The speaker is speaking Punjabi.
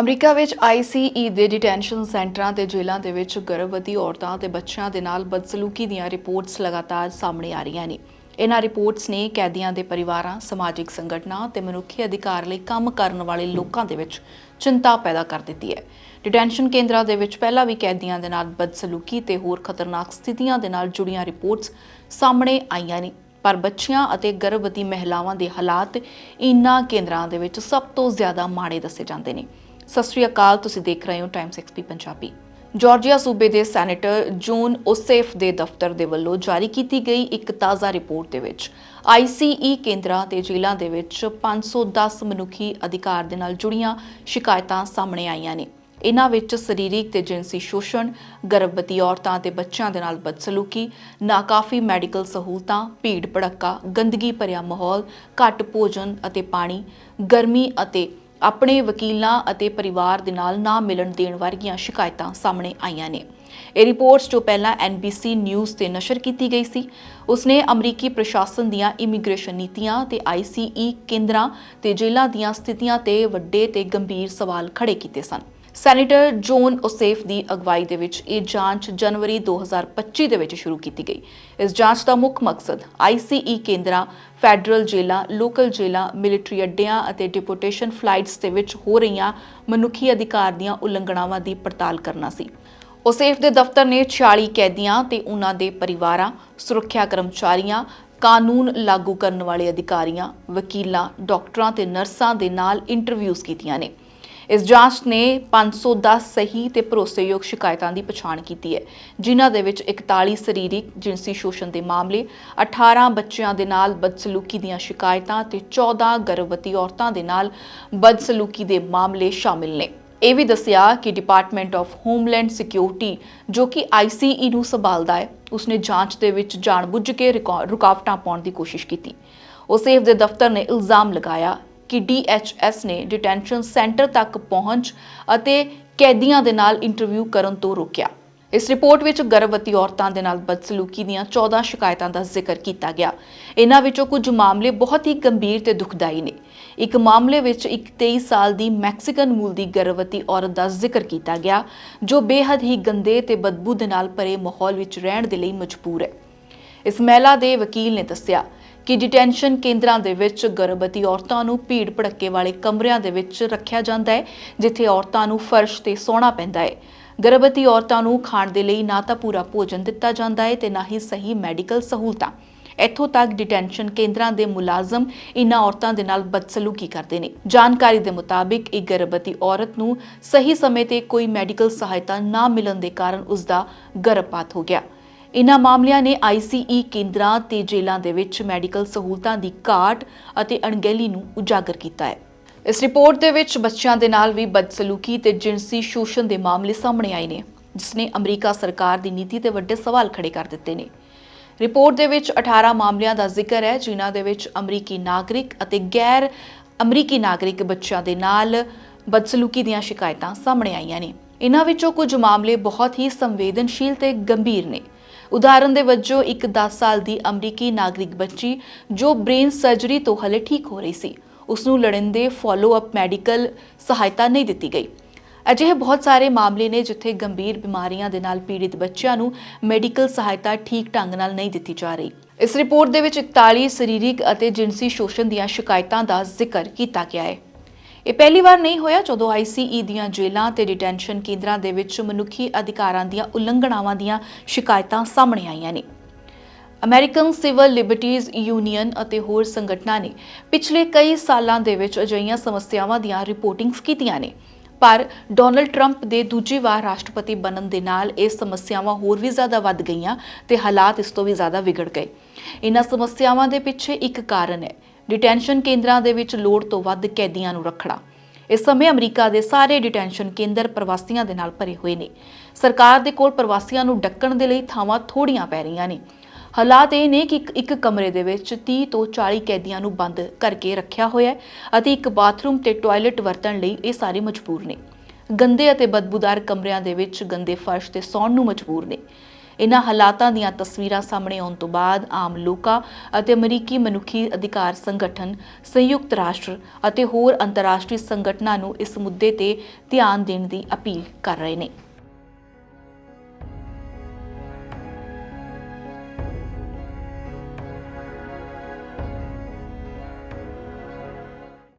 ਅਮਰੀਕਾ ਵਿੱਚ ICE ਦੇ ਡਿਟੈਂਸ਼ਨ ਸੈਂਟਰਾਂ ਤੇ ਜੇਲ੍ਹਾਂ ਦੇ ਵਿੱਚ ਗਰਭਵਤੀ ਔਰਤਾਂ ਤੇ ਬੱਚਿਆਂ ਦੇ ਨਾਲ ਬਦਸਲੂਕੀ ਦੀਆਂ ਰਿਪੋਰਟਸ ਲਗਾਤਾਰ ਸਾਹਮਣੇ ਆ ਰਹੀਆਂ ਨੇ। ਇਹਨਾਂ ਰਿਪੋਰਟਸ ਨੇ ਕੈਦੀਆਂ ਦੇ ਪਰਿਵਾਰਾਂ, ਸਮਾਜਿਕ ਸੰਗਠਨਾਂ ਤੇ ਮਨੁੱਖੀ ਅਧਿਕਾਰ ਲਈ ਕੰਮ ਕਰਨ ਵਾਲੇ ਲੋਕਾਂ ਦੇ ਵਿੱਚ ਚਿੰਤਾ ਪੈਦਾ ਕਰ ਦਿੱਤੀ ਹੈ। ਡਿਟੈਂਸ਼ਨ ਕੇਂਦਰਾਂ ਦੇ ਵਿੱਚ ਪਹਿਲਾਂ ਵੀ ਕੈਦੀਆਂ ਦੇ ਨਾਲ ਬਦਸਲੂਕੀ ਤੇ ਹੋਰ ਖਤਰਨਾਕ ਸਥਿਤੀਆਂ ਦੇ ਨਾਲ ਜੁੜੀਆਂ ਰਿਪੋਰਟਸ ਸਾਹਮਣੇ ਆਈਆਂ ਨੇ। ਪਰ ਬੱਚਿਆਂ ਅਤੇ ਗਰਭਵਤੀ ਮਹਿਲਾਵਾਂ ਦੇ ਹਾਲਾਤ ਇਨ੍ਹਾਂ ਕੇਂਦਰਾਂ ਦੇ ਵਿੱਚ ਸਭ ਤੋਂ ਜ਼ਿਆਦਾ ਮਾੜੇ ਦੱਸੇ ਜਾਂਦੇ ਨੇ। ਸਤਿ ਸ਼੍ਰੀ ਅਕਾਲ, ਤੁਸੀਂ ਦੇਖ ਰਹੇ ਹੋ ਟਾਈਮਸ ਐਕਸਪੀ ਪੰਜਾਬੀ। ਜਾਰਜੀਆ ਸੂਬੇ ਦੇ ਸੈਨੇਟਰ ਜੋਨ ਓਸੇਫ ਦੇ ਦਫ਼ਤਰ ਦੇ ਵੱਲੋਂ ਜਾਰੀ ਕੀਤੀ ਗਈ ਇੱਕ ਤਾਜ਼ਾ ਰਿਪੋਰਟ ਦੇ ਵਿੱਚ ICE ਕੇਂਦਰਾਂ ਤੇ ਜੇਲ੍ਹਾਂ ਦੇ ਵਿੱਚ 510 ਮਨੁੱਖੀ ਅਧਿਕਾਰ ਦੇ ਨਾਲ ਜੁੜੀਆਂ ਸ਼ਿਕਾਇਤਾਂ ਸਾਹਮਣੇ ਆਈਆਂ ਨੇ। ਇਹਨਾਂ ਵਿੱਚ ਸਰੀਰਕ ਤੇ ਜਿਨਸੀ ਸ਼ੋਸ਼ਣ, ਗਰਭਵਤੀ ਔਰਤਾਂ ਤੇ ਬੱਚਿਆਂ ਦੇ ਨਾਲ ਬਦਸਲੂਕੀ, ਨਾਕਾਫੀ ਮੈਡੀਕਲ ਸਹੂਲਤਾਂ, ਭੀੜ ਭੜੱਕਾ, ਗੰਦਗੀ ਭਰਿਆ ਮਾਹੌਲ, ਘੱਟ ਭੋਜਨ ਅਤੇ ਪਾਣੀ, ਗਰਮੀ ਅਤੇ ਆਪਣੇ ਵਕੀਲਾਂ ਅਤੇ ਪਰਿਵਾਰ ਦੇ ਨਾਲ ਨਾ ਮਿਲਣ ਦੇਣ ਵਰਗੀਆਂ ਸ਼ਿਕਾਇਤਾਂ ਸਾਹਮਣੇ ਆਈਆਂ ਨੇ। ਇਹ ਰਿਪੋਰਟਸ ਜੋ ਪਹਿਲਾਂ NBC ਨਿਊਜ਼ ਤੇ ਨਸ਼ਰ ਕੀਤੀ ਗਈ ਸੀ, ਉਸਨੇ ਅਮਰੀਕੀ ਪ੍ਰਸ਼ਾਸਨ ਦੀਆਂ ਇਮੀਗ੍ਰੇਸ਼ਨ ਨੀਤੀਆਂ ਤੇ ICE ਕੇਂਦਰਾਂ ਤੇ ਜੇਲ੍ਹਾਂ ਦੀਆਂ ਸਥਿਤੀਆਂ ਤੇ ਵੱਡੇ ਤੇ ਗੰਭੀਰ ਸਵਾਲ ਖੜੇ ਕੀਤੇ ਸਨ। ਸੈਨੇਟਰ ਜੋਨ ਓਸੇਫ ਦੀ ਅਗਵਾਈ ਦੇ ਵਿੱਚ ਇਹ ਜਾਂਚ ਜਨਵਰੀ 2025 ਦੇ ਵਿੱਚ ਸ਼ੁਰੂ ਕੀਤੀ ਗਈ। ਇਸ ਜਾਂਚ ਦਾ ਮੁੱਖ ਮਕਸਦ ICE ਕੇਂਦਰਾਂ, ਫੈਡਰਲ ਜੇਲ੍ਹਾਂ, ਲੋਕਲ ਜੇਲ੍ਹਾਂ, ਮਿਲਟਰੀ ਅੱਡਿਆਂ ਅਤੇ ਡਿਪੋਰਟੇਸ਼ਨ ਫਲਾਈਟਸ ਦੇ ਵਿੱਚ ਹੋ ਰਹੀਆਂ ਮਨੁੱਖੀ ਅਧਿਕਾਰ ਦੀਆਂ ਉਲੰਘਣਾਵਾਂ ਦੀ ਪੜਤਾਲ ਕਰਨਾ ਸੀ। ਓਸੇਫ ਦੇ ਦਫ਼ਤਰ ਨੇ 46 ਕੈਦੀਆਂ ਤੇ ਉਹਨਾਂ ਦੇ ਪਰਿਵਾਰਾਂ, ਸੁਰੱਖਿਆ ਕਰਮਚਾਰੀਆਂ, ਕਾਨੂੰਨ ਲਾਗੂ ਕਰਨ ਵਾਲੇ ਅਧਿਕਾਰੀਆਂ, ਵਕੀਲਾਂ, ਡਾਕਟਰਾਂ ਤੇ ਨਰਸਾਂ ਦੇ ਨਾਲ ਇੰਟਰਵਿਊਜ਼ ਕੀਤੀਆਂ ਨੇ। ਇਸ ਜਾਂਚ ਨੇ 510 ਸਹੀ ਤੇ ਭਰੋਸੇਯੋਗ ਸ਼ਿਕਾਇਤਾਂ ਦੀ ਪਛਾਣ ਕੀਤੀ ਹੈ। ਜਿਨ੍ਹਾਂ ਦੇ ਵਿੱਚ 41 ਸਰੀਰਕ ਜਿਨਸੀ ਸ਼ੋਸ਼ਣ ਦੇ ਮਾਮਲੇ 18 ਬੱਚਿਆਂ ਦੇ ਨਾਲ ਬਦਸਲੂਕੀ ਦੀਆਂ ਸ਼ਿਕਾਇਤਾਂ ਤੇ 14 ਗਰਭਵਤੀ ਔਰਤਾਂ ਦੇ ਨਾਲ ਬਦਸਲੂਕੀ ਦੇ ਮਾਮਲੇ ਸ਼ਾਮਿਲ ਨੇ। ਇਹ ਵੀ ਦੱਸਿਆ ਕਿ ਡਿਪਾਰਟਮੈਂਟ ਆਫ ਹੋਮਲੈਂਡ ਸਿਕਿਉਰਿਟੀ ਜੋ ਕਿ ICE ਨੂੰ ਸੰਭਾਲਦਾ ਹੈ, ਉਸਨੇ ਜਾਂਚ ਦੇ ਵਿੱਚ ਜਾਣਬੁੱਝ ਕੇ ਰਿਕਾ- ਰੁਕਾਵਟਾਂ ਪਾਉਣ ਦੀ ਕੋਸ਼ਿਸ਼ ਕੀਤੀ। ਉਸੇਫ ਦੇ ਦਫ਼ਤਰ ਨੇ ਇਲਜ਼ਾਮ ਲਗਾਇਆ ਕਿ DHS ਨੇ ਡਿਟੈਂਸ਼ਨ ਸੈਂਟਰ ਤੱਕ ਪਹੁੰਚ ਅਤੇ ਕੈਦੀਆਂ ਦੇ ਨਾਲ ਇੰਟਰਵਿਊ ਕਰਨ ਤੋਂ ਰੋਕਿਆ। ਇਸ ਰਿਪੋਰਟ ਵਿੱਚ ਗਰਭਵਤੀ ਔਰਤਾਂ ਦੇ ਨਾਲ ਬਦਸਲੂਕੀ ਦੀਆਂ 14 ਸ਼ਿਕਾਇਤਾਂ ਦਾ ਜ਼ਿਕਰ ਕੀਤਾ ਗਿਆ। ਇਹਨਾਂ ਵਿੱਚੋਂ ਕੁਝ ਮਾਮਲੇ ਬਹੁਤ ਹੀ ਗੰਭੀਰ ਤੇ ਦੁਖਦਾਈ ਨੇ। ਇੱਕ ਮਾਮਲੇ ਵਿੱਚ ਇੱਕ 23 ਸਾਲ ਦੀ ਮੈਕਸੀਕਨ ਮੂਲ ਦੀ ਗਰਭਵਤੀ ਔਰਤ ਦਾ ਜ਼ਿਕਰ ਕੀਤਾ ਗਿਆ, ਜੋ ਬੇਹੱਦ ਹੀ ਗੰਦੇ ਤੇ ਬਦਬੂ ਦੇ ਨਾਲ ਭਰੇ ਮਾਹੌਲ ਵਿੱਚ ਰਹਿਣ ਦੇ ਲਈ ਮਜਬੂਰ ਹੈ। ਇਸ ਮਹਿਲਾ ਦੇ ਵਕੀਲ ਨੇ ਦੱਸਿਆ ਕਿ ਡਿਟੈਂਸ਼ਨ ਕੇਂਦਰਾਂ ਦੇ ਵਿੱਚ ਗਰਭਵਤੀ ਔਰਤਾਂ ਨੂੰ ਭੀੜ ਭੜੱਕੇ ਵਾਲੇ ਕਮਰਿਆਂ ਦੇ ਵਿੱਚ ਰੱਖਿਆ ਜਾਂਦਾ ਹੈ, ਜਿੱਥੇ ਔਰਤਾਂ ਨੂੰ ਫਰਸ਼ ਤੇ ਸੌਣਾ ਪੈਂਦਾ ਹੈ। ਗਰਭਵਤੀ ਔਰਤਾਂ ਨੂੰ ਖਾਣ ਦੇ ਲਈ ਨਾ ਤਾਂ ਪੂਰਾ ਭੋਜਨ ਦਿੱਤਾ ਜਾਂਦਾ ਹੈ ਤੇ ਨਾ ਹੀ ਸਹੀ ਮੈਡੀਕਲ ਸਹੂਲਤਾਂ। ਇੱਥੋਂ ਤੱਕ ਡਿਟੈਂਸ਼ਨ ਕੇਂਦਰਾਂ ਦੇ ਮੁਲਾਜ਼ਮ ਇਨ੍ਹਾਂ ਔਰਤਾਂ ਦੇ ਨਾਲ ਬਦਸਲੂਕੀ ਕਰਦੇ ਨੇ। ਜਾਣਕਾਰੀ ਦੇ ਮੁਤਾਬਿਕ ਇੱਕ ਗਰਭਵਤੀ ਔਰਤ ਨੂੰ ਸਹੀ ਸਮੇਂ ਤੇ ਕੋਈ ਮੈਡੀਕਲ ਸਹਾਇਤਾ ਨਾ ਮਿਲਣ ਦੇ ਕਾਰਨ ਉਸ ਦਾ ਗਰਭਪਾਤ ਹੋ ਗਿਆ। ਇਨ੍ਹਾਂ ਮਾਮਲਿਆਂ ਨੇ ICE ਕੇਂਦਰਾਂ ਤੇ ਜੇਲ੍ਹਾਂ ਦੇ ਵਿੱਚ ਮੈਡੀਕਲ ਸਹੂਲਤਾਂ ਦੀ ਘਾਟ ਅਤੇ ਅਣਗਹਿਲੀ ਨੂੰ ਉਜਾਗਰ ਕੀਤਾ ਹੈ। ਇਸ ਰਿਪੋਰਟ ਦੇ ਵਿੱਚ ਬੱਚਿਆਂ ਦੇ ਨਾਲ ਵੀ ਬਦਸਲੂਕੀ ਤੇ ਜਿਨਸੀ ਸ਼ੋਸ਼ਣ ਦੇ ਮਾਮਲੇ ਸਾਹਮਣੇ ਆਏ ਨੇ, ਜਿਸ ਨੇ ਅਮਰੀਕਾ ਸਰਕਾਰ ਦੀ ਨੀਤੀ ਤੇ ਵੱਡੇ ਸਵਾਲ ਖੜੇ ਕਰ ਦਿੱਤੇ ਨੇ। ਰਿਪੋਰਟ ਦੇ ਵਿੱਚ 18 ਮਾਮਲਿਆਂ ਦਾ ਜ਼ਿਕਰ ਹੈ, ਜਿਨ੍ਹਾਂ ਦੇ ਵਿੱਚ ਅਮਰੀਕੀ ਨਾਗਰਿਕ ਅਤੇ ਗੈਰ ਅਮਰੀਕੀ ਨਾਗਰਿਕ ਬੱਚਿਆਂ ਦੇ ਨਾਲ ਬਦਸਲੂਕੀ ਦੀਆਂ ਸ਼ਿਕਾਇਤਾਂ ਸਾਹਮਣੇ ਆਈਆਂ ਨੇ। ਇਹਨਾਂ ਵਿੱਚੋਂ ਕੁਝ ਮਾਮਲੇ ਬਹੁਤ ਹੀ ਸੰਵੇਦਨਸ਼ੀਲ ਤੇ ਗੰਭੀਰ ਨੇ। ਉਦਾਹਰਨ ਦੇ ਵਜੋਂ, ਇੱਕ 10 ਸਾਲ ਦੀ ਅਮਰੀਕੀ ਨਾਗਰਿਕ ਬੱਚੀ ਜੋ ਬ੍ਰੇਨ ਸਰਜਰੀ ਤੋਂ ਹਲੇ ਠੀਕ ਹੋ ਰਹੀ ਸੀ ਉਸ ਨੂੰ ਲੜਿੰਦੇ ਫਾਲੋ ਅਪ ਮੈਡੀਕਲ ਸਹਾਇਤਾ ਨਹੀਂ ਦਿੱਤੀ ਗਈ। ਅਜਿਹੇ ਬਹੁਤ ਸਾਰੇ ਮਾਮਲੇ ਨੇ ਜਿੱਥੇ ਗੰਭੀਰ ਬਿਮਾਰੀਆਂ ਦੇ ਨਾਲ ਪੀੜਿਤ ਬੱਚਿਆਂ ਨੂੰ ਮੈਡੀਕਲ ਸਹਾਇਤਾ ਠੀਕ ਢੰਗ ਨਾਲ ਨਹੀਂ ਦਿੱਤੀ ਜਾ ਰਹੀ। ਇਸ ਰਿਪੋਰਟ ਦੇ ਵਿੱਚ 41 ਸਰੀਰਕ ਅਤੇ ਜਿਨਸੀ ਸ਼ੋਸ਼ਣ ਦੀਆਂ ਸ਼ਿਕਾਇਤਾਂ ਦਾ ਜ਼ਿਕਰ ਕੀਤਾ ਗਿਆ ਹੈ। ਇਹ ਪਹਿਲੀ ਵਾਰ ਨਹੀਂ ਹੋਇਆ ਜਦੋਂ ICE ਦੀਆਂ ਜੇਲ੍ਹਾਂ ਤੇ ਡਿਟੈਂਸ਼ਨ ਕੇਂਦਰਾਂ ਦੇ ਵਿੱਚ ਮਨੁੱਖੀ ਅਧਿਕਾਰਾਂ ਦੀਆਂ ਉਲੰਘਣਾਵਾਂ ਦੀਆਂ ਸ਼ਿਕਾਇਤਾਂ ਸਾਹਮਣੇ ਆਈਆਂ ਨੇ। ਅਮਰੀਕਨ ਸਿਵਲ ਲਿਬਰਟੀਜ਼ ਯੂਨੀਅਨ ਅਤੇ ਹੋਰ ਸੰਗਠਨਾਂ ਨੇ ਪਿਛਲੇ ਕਈ ਸਾਲਾਂ ਦੇ ਵਿੱਚ ਅਜਿਹੀਆਂ ਸਮੱਸਿਆਵਾਂ ਦੀਆਂ ਰਿਪੋਰਟਿੰਗਸ ਕੀਤੀਆਂ ਨੇ। ਪਰ ਡੋਨਲਡ ਟਰੰਪ ਦੇ ਦੂਜੀ ਵਾਰ ਰਾਸ਼ਟਰਪਤੀ ਬਣਨ ਦੇ ਨਾਲ ਇਹ ਸਮੱਸਿਆਵਾਂ ਹੋਰ ਵੀ ਜ਼ਿਆਦਾ ਵੱਧ ਗਈਆਂ ਤੇ ਹਾਲਾਤ ਇਸ ਤੋਂ ਵੀ ਜ਼ਿਆਦਾ ਵਿਗੜ ਗਏ। ਇਹਨਾਂ ਸਮੱਸਿਆਵਾਂ ਦੇ ਪਿੱਛੇ ਇੱਕ ਕਾਰਨ ਹੈ। ਡਿਟੈਂਸ਼ਨ ਕੇਂਦਰਾਂ ਦੇ ਵਿੱਚ ਲੋੜ ਤੋਂ ਵੱਧ ਕੈਦੀਆਂ ਨੂੰ ਰੱਖਣਾ। ਇਸ ਸਮੇਂ ਅਮਰੀਕਾ ਦੇ ਸਾਰੇ ਡਿਟੈਂਸ਼ਨ ਕੇਂਦਰ ਪ੍ਰਵਾਸੀਆਂ ਦੇ ਨਾਲ ਭਰੇ ਹੋਏ ਨੇ। ਸਰਕਾਰ ਦੇ ਕੋਲ ਪ੍ਰਵਾਸੀਆਂ ਨੂੰ ਡੱਕਣ ਦੇ ਲਈ ਥਾਵਾਂ ਥੋੜੀਆਂ ਪੈ ਰਹੀਆਂ ਨੇ। ਹਾਲਾਤ ਇਹ ਨੇ ਕਿ ਇੱਕ- ਕਮਰੇ ਦੇ ਵਿੱਚ 30 ਤੋਂ 40 ਕੈਦੀਆਂ ਨੂੰ ਬੰਦ ਕਰਕੇ ਰੱਖਿਆ ਹੋਇਆ ਹੈ ਅਤੇ ਇੱਕ ਬਾਥਰੂਮ ਤੇ ਟਾਇਲਟ ਵਰਤਣ ਲਈ ਇਹ ਸਾਰੇ ਮਜਬੂਰ ਨੇ। ਗੰਦੇ ਅਤੇ ਬਦਬੂਦਾਰ ਕਮਰਿਆਂ ਦੇ ਵਿੱਚ ਗੰਦੇ ਫਰਸ਼ ਤੇ ਸੌਣ ਨੂੰ ਮਜਬੂਰ ਨੇ। ਇਨ੍ਹਾਂ ਹਾਲਾਤਾਂ ਦੀਆਂ ਤਸਵੀਰਾਂ ਸਾਹਮਣੇ ਆਉਣ ਤੋਂ ਬਾਅਦ ਆਮ ਲੋਕਾਂ ਅਤੇ ਅਮਰੀਕੀ ਮਨੁੱਖੀ ਅਧਿਕਾਰ ਸੰਗਠਨ, ਸੰਯੁਕਤ ਰਾਸ਼ਟਰ ਅਤੇ ਹੋਰ ਅੰਤਰਰਾਸ਼ਟਰੀ ਸੰਗਠਨਾਂ ਨੂੰ ਇਸ ਮੁੱਦੇ ਤੇ ਧਿਆਨ ਦੇਣ ਦੀ ਅਪੀਲ ਕਰ ਰਹੇ ਨੇ।